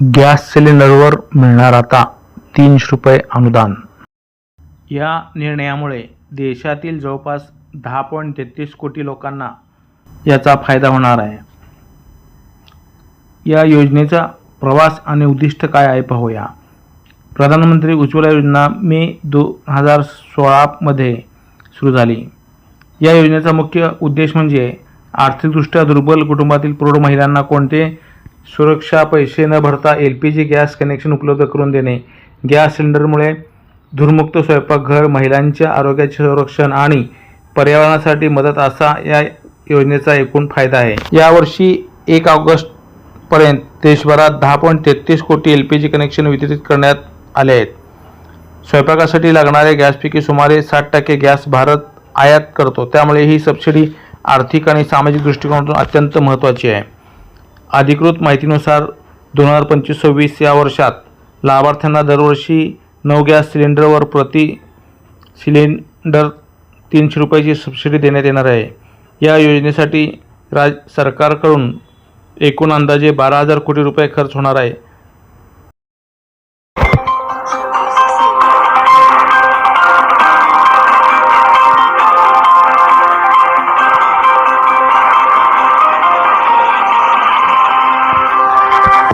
Gas सिलेंडरवर मिळणार आता तीनशे रुपये अनुदान. या निर्णयामुळे देशातील जवळपास दहा पॉईंट तेहतीस कोटी लोकांना याचा फायदा होणार आहे. या योजनेचा प्रवास आणि उद्दिष्ट काय आहे पाहूया. प्रधानमंत्री उज्ज्वला योजना मे दोन हजार सोळामध्ये सुरू झाली. या योजनेचा मुख्य उद्देश म्हणजे आर्थिकदृष्ट्या दुर्बल कुटुंबातील प्रौढ महिलांना कोणते सुरक्षा पैसे न भरता L P G gas connection उपलब्ध करून देणे. गॅस सिलेंडरमुळे धूरमुक्त स्वयंपाकघर महिलांच्या आरोग्याचे संरक्षण आणि पर्यावरणासाठी मदत असा या योजनेचा एकूण फायदा आहे. यावर्षी एक ऑगस्टपर्यंत देशभरात दहा पॉईंट तेहतीस कोटी एल पी जी कनेक्शन वितरित करण्यात आले आहेत. स्वयंपाकासाठी लागणाऱ्या गॅसपैकी सुमारे साठ टक्के गॅस भारत आयात करतो. त्यामुळे ही सबसिडी आर्थिक आणि सामाजिक दृष्टिकोनातून अत्यंत महत्त्वाची आहे. अधिकृत माहितीनुसार दोन हजार पंचवीस सव्वीस या वर्षात लाभार्थ्यांना दरवर्षी नऊ गॅस सिलेंडरवर प्रति सिलेंडर तीनशे रुपयाची सबसिडी देण्यात येणार आहे. या योजनेसाठी राज सरकारकडून एकूण अंदाजे बारा हजार कोटी रुपये खर्च होणार आहे.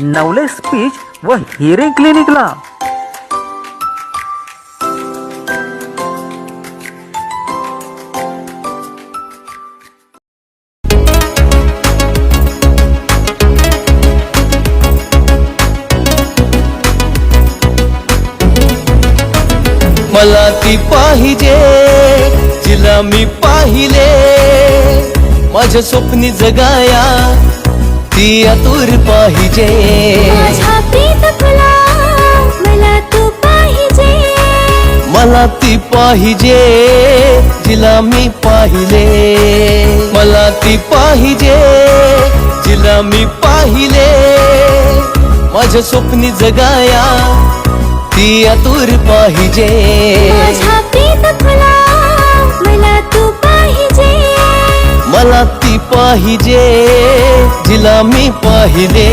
नवले स्पीच व हिअरिंग क्लिनिकला मला ती पाहिजे तिला मी पाहिले. माझ्या स्वप्नी जगाया ती आतुर पाहिजे. मला तू पाहिजे. मला ती पाहिजे जिला मी पाहिले. मला ती पाहिजे जिला मी पाहिले. माझ्या स्वप्नी जगाया ती आतुर पाहिजे. मला ती पाहिजे जिला मी पाहिले.